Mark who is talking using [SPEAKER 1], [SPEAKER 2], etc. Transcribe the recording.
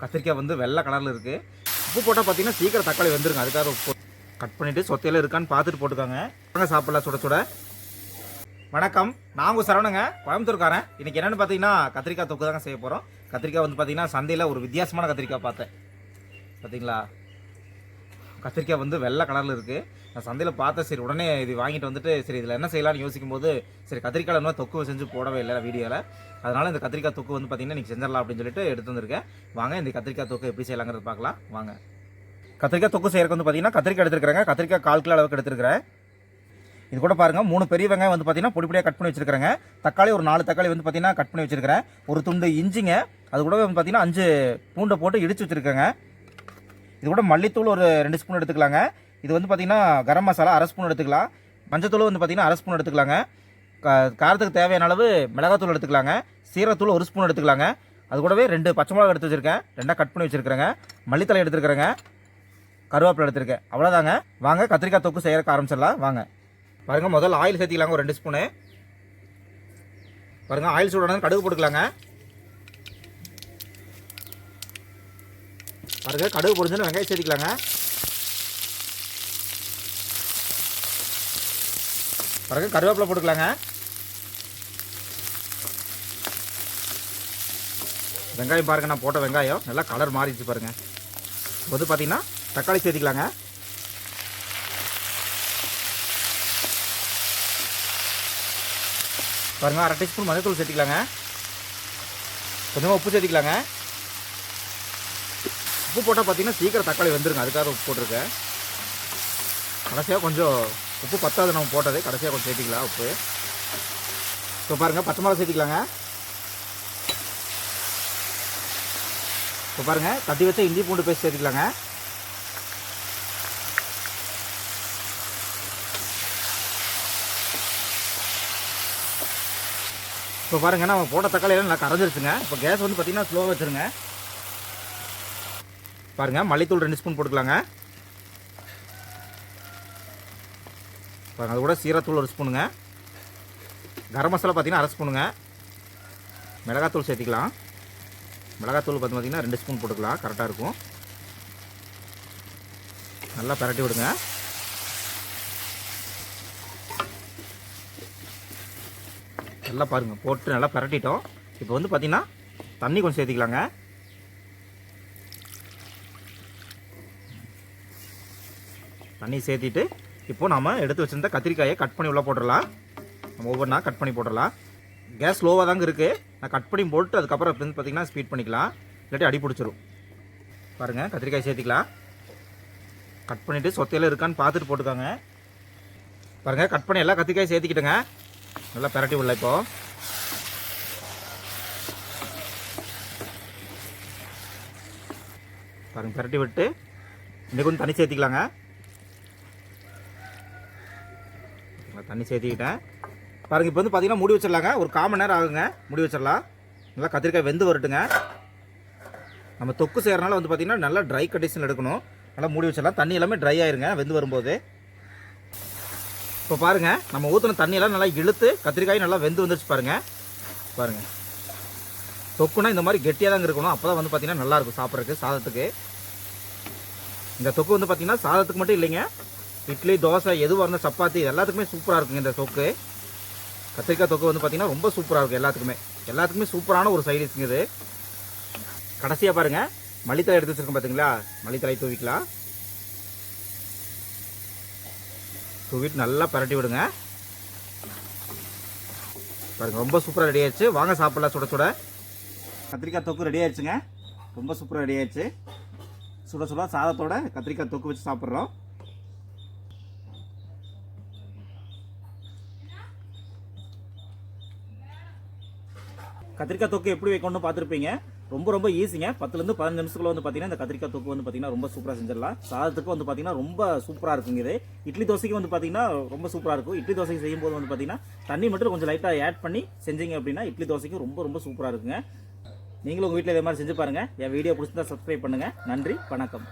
[SPEAKER 1] கத்திரிக்காய் வந்து வெள்ளை கலரில் இருக்குது உப்பு போட்டால் பார்த்தீங்கன்னா சீக்கிரம் தக்காளி வந்துருங்க. அதுக்காக உப்பு கட் பண்ணிவிட்டு சொத்தையில் இருக்கான்னு பார்த்துட்டு போட்டுக்காங்க. வாங்க சாப்பிட்லாம் சுட சுட. வணக்கம். நான் உங்கள் சரவணங்க. கோயம்புத்தூர்காரன். இன்றைக்கி என்னென்னு பார்த்தீங்கன்னா கத்திரிக்காய் தொக்கு தாங்க செய்ய போகிறோம் கத்திரிக்காய் வந்து பார்த்தீங்கன்னா சந்தையில் ஒரு வித்தியாசமான கத்திரிக்காய் பார்த்தேன். பார்த்தீங்களா கத்திரிக்காய் வந்து வெள்ளை கலரில் இருக்குது நான் சந்தையில் பார்த்தேன் சரி உடனே இது வாங்கிட்டு வந்துட்டு சரி இதில் என்ன செய்யலாம்னு யோசிக்கும் போது சரி கத்திரிக்காய் இன்னும் தொக்கு செஞ்சு போடவே இல்லை வீடியோவில் அதனால் இந்த கத்திரிக்காய் தொக்கு வந்து பார்த்தீங்கன்னா நீங்கள் செஞ்சிடலாம் அப்படின்னு சொல்லிட்டு எடுத்து வந்திருக்கேன். வாங்க இந்த கத்திரிக்காய் தொக்கு எப்படி செய்யலாங்கிறது பார்க்கலாம். வாங்க. கத்திரிக்காய் தொக்கு செய்கிறதுக்கு வந்து பார்த்தீங்கன்னா கத்திரிக்காய் எடுத்துருக்கிறேங்க. கத்திரிக்காய் கால் கிலோ அளவுக்கு எடுத்துருக்கிறேன். இது கூட பாருங்கள் மூணு பெரிய வெங்காயம் வந்து பார்த்தீங்கன்னா பொடி பொடியாக கட் பண்ணி வச்சிருக்கிறேங்க. தக்காளி ஒரு நாலு தக்காளி வந்து பார்த்தீங்கன்னா கட் பண்ணி வச்சிருக்கிறேன். ஒரு துண்டு இஞ்சிங்க அது கூட வந்து பார்த்தீங்கன்னா அஞ்சு பூண்டை போட்டு இடிச்சு வச்சுருக்கேங்க. இது கூட மல்லித்தூள் ஒரு ரெண்டு ஸ்பூன் எடுத்துக்கலாங்க. இது வந்து பார்த்தீங்கன்னா கரம் மசாலா அரை ஸ்பூன் எடுத்துக்கலாம். மஞ்சத்தூள் வந்து பார்த்தீங்கன்னா அரை ஸ்பூன் எடுத்துக்கலாங்க. காரத்துக்கு தேவையான அளவு மிளகாத்தூள் எடுத்துக்கலாங்க. சீரத்தூள் ஒரு ஸ்பூன் எடுத்துக்கலாங்க. அது கூடவே ரெண்டு பச்சை மிளகா எடுத்து வச்சிருக்கேன். ரெண்டாக கட் பண்ணி வச்சுருக்கிறேங்க. மல்லித்தலை எடுத்துருக்கிறேங்க. கருவேப்பிலை எடுத்திருக்கேன். அவ்வளோதாங்க வாங்க கத்திரிக்காய் தொக்கு செய்யறதுக்கு ஆரம்பிச்சிடலாம். வாங்க. பாருங்கள் முதல்ல ஆயில் சேர்த்திக்கலாங்க ஒரு ரெண்டு ஸ்பூனு. பாருங்க ஆயில் சூடானது கடுகு போட்டுக்கலாங்க. பாருங்க கடுகு பொறிஞ்சுன்னு வெங்காயம் சேர்த்திக்கலாங்க. பாருங்க கருவேப்பிலை போட்டுக்கலாங்க. வெங்காயம் பாருங்கள் நான் போட்ட வெங்காயம் நல்லா கலர் மாறிடுச்சு பாருங்கள் இப்போ வந்து பார்த்தீங்கன்னா தக்காளி சேர்த்திக்கலாங்க. பாருங்க அரை டீஸ்பூன் மஞ்சத்தூள் சேர்த்திக்கலாங்க. கொஞ்சமாக உப்பு சேர்த்திக்கலாங்க. உப்பு போட்டால் பார்த்தீங்கன்னா சீக்கிரம் தக்காளி வந்துருங்க அதுக்காக உப்பு போட்டிருக்கேன். கடைசியாக கொஞ்சம் உப்பு பத்தாவது நம்ம போட்டது. கடைசியாக கொஞ்சம் சேர்த்திக்கலாம் உப்பு. இப்போ பாருங்கள் பச்சை மிளகா சேர்த்திக்கலாங்க. இப்போ பாருங்கள் தட்டி வச்ச இஞ்சி பூண்டு பேஸ்ட் சேர்த்திக்கலாங்க. இப்போ பாருங்க நம்ம போட்ட தக்காளி எல்லாம் நல்லா கரைஞ்சிருச்சுங்க. இப்போ கேஸ் வந்து பார்த்தீங்கன்னா ஸ்லோவாக வச்சுருங்க. பாருங்கள் மல்லித்தூள் ரெண்டு ஸ்பூன் போட்டுக்கலாங்க. பாருங்க அது கூட சீரத்தூள் ஒரு ஸ்பூனுங்க. கரம் மசாலா பார்த்தீங்கன்னா அரை ஸ்பூனுங்க. மிளகாத்தூள் சேர்த்திக்கலாம். மிளகாத்தூள் பார்த்து பார்த்தீங்கன்னா ரெண்டு ஸ்பூன் போட்டுக்கலாம் கரெக்டாக இருக்கும். நல்லா பரட்டி விடுங்க. நல்லா பாருங்கள் போட்டு நல்லா பரட்டிட்டோம். இப்போ வந்து பார்த்தீங்கன்னா தண்ணி கொஞ்சம் சேர்த்திக்கலாங்க. தண்ணி சேர்த்திட்டு இப்போ நம்ம எடுத்து வச்சுருந்த கத்திரிக்காயை கட் பண்ணி உள்ளே போட்டுடலாம். நம்ம ஒவ்வொன்றா கட் பண்ணி போட்டுடலாம். கேஸ் ஸ்லோவாக தாங்க இருக்குது நான் கட் பண்ணி போட்டு அதுக்கப்புறம் வந்து பார்த்தீங்கன்னா ஸ்பீட் பண்ணிக்கலாம். இல்லாட்டி அடி பிடிச்சிரும். பாருங்கள் கத்திரிக்காய் சேர்த்திக்கலாம். கட் பண்ணிவிட்டு சொத்தையில் இருக்கான்னு பார்த்துட்டு போட்டுக்கோங்க. பாருங்கள் கட் பண்ணி எல்லா கத்திரிக்காயும் சேர்த்திக்கிட்டுங்க. நல்லா பெரட்டி விடல இப்போது பாருங்கள் பெரட்டி விட்டு இன்றைக்கி கொஞ்சம் தண்ணி சேர்த்திக்கலாங்க நான் தண்ணி சேர்த்திக்கிட்டேன். பாருங்கள் இப்போ வந்து பார்த்திங்கன்னா மூடி வச்சிடலாங்க. ஒரு கால் நேரம் ஆகுங்க. மூடி வச்சிடலாம். நல்லா கத்திரிக்காய் வெந்து வரட்டுங்க. நம்ம தொக்கு செய்கிறனால வந்து பார்த்தீங்கன்னா நல்லா ட்ரை கண்டிஷன் எடுக்கணும். நல்லா மூடி வச்சிடலாம். தண்ணி எல்லாமே ட்ரை ஆயிருங்க வெந்து வரும்போது. இப்போ பாருங்கள் நம்ம ஊற்றின தண்ணியெல்லாம் நல்லா இழுத்து கத்திரிக்காய் நல்லா வெந்து வந்துருச்சு பாருங்கள் பாருங்கள் தொக்குனா இந்த மாதிரி கெட்டியாக தாங்க இருக்கணும். அப்போ தான் வந்து பார்த்தீங்கன்னா நல்லாயிருக்கும் சாப்பிட்றதுக்கு சாதத்துக்கு. இந்த தொக்கு வந்து பார்த்தீங்கன்னா சாதத்துக்கு மட்டும் இல்லைங்க. இட்லி தோசை எதுவாக இருந்தால் சப்பாத்தி எல்லாத்துக்குமே சூப்பராக இருக்குங்க இந்த தொக்கு கத்திரிக்காய் தொக்கு வந்து பார்த்திங்கன்னா ரொம்ப சூப்பராக இருக்கும் எல்லாத்துக்குமே. எல்லாத்துக்குமே சூப்பரான ஒரு சைடிஷ்ங்க இது. கடைசியாக பாருங்கள் மல்லித்தலை எடுத்து வச்சிருக்கோம் பார்த்தீங்களா மல்லித்தலை தூவிக்கலாம். தூவிட்டு நல்லா பரட்டி விடுங்க. பாருங்கள் ரொம்ப சூப்பராக ரெடி ஆயிடுச்சு. வாங்க சாப்பிட்லாம் சுட சுட. கத்திரிக்காய் தொக்கு ரெடி ஆயிடுச்சுங்க. ரொம்ப சூப்பராக ரெடி ஆயிடுச்சு. சுட சுட சாதத்தோட கத்திரிக்காய் தொக்கு வச்சு சாப்பிட்றோம். கத்திரிக்காய் தொக்கு எப்படி வைக்கணும்னு பார்த்துருப்பீங்க. ரொம்ப ரொம்ப ஈஸிங்க பத்துலேருந்து பதினஞ்சு நிமிஷத்துக்குள்ள வந்து பார்த்தீங்கன்னா இந்த கத்திரிக்காய் தொக்கு வந்து பார்த்தீங்கன்னா ரொம்ப சூப்பராக செஞ்சிடலாம். சாதத்துக்கு வந்து பார்த்தீங்கன்னா ரொம்ப சூப்பராக இருக்குங்க இது. இட்லி தோசைக்கு வந்து பார்த்தீங்கன்னா ரொம்ப சூப்பராக இருக்கும். இட்லி தோசைக்கு செய்யும்போது வந்து பார்த்தீங்கன்னா தண்ணி மட்டும் கொஞ்சம் லைட்டாக ஆட் பண்ணி செஞ்சீங்க அப்படின்னா இட்லி தோசைக்கு ரொம்ப ரொம்ப சூப்பராக இருக்குங்க. நீங்களும் உங்கள் வீட்டில் இதே மாதிரி செஞ்சு பாருங்கள் என் வீடியோ பிடிச்சிருந்தா சப்ஸ்கிரைப் பண்ணுங்கள் நன்றி வணக்கம்.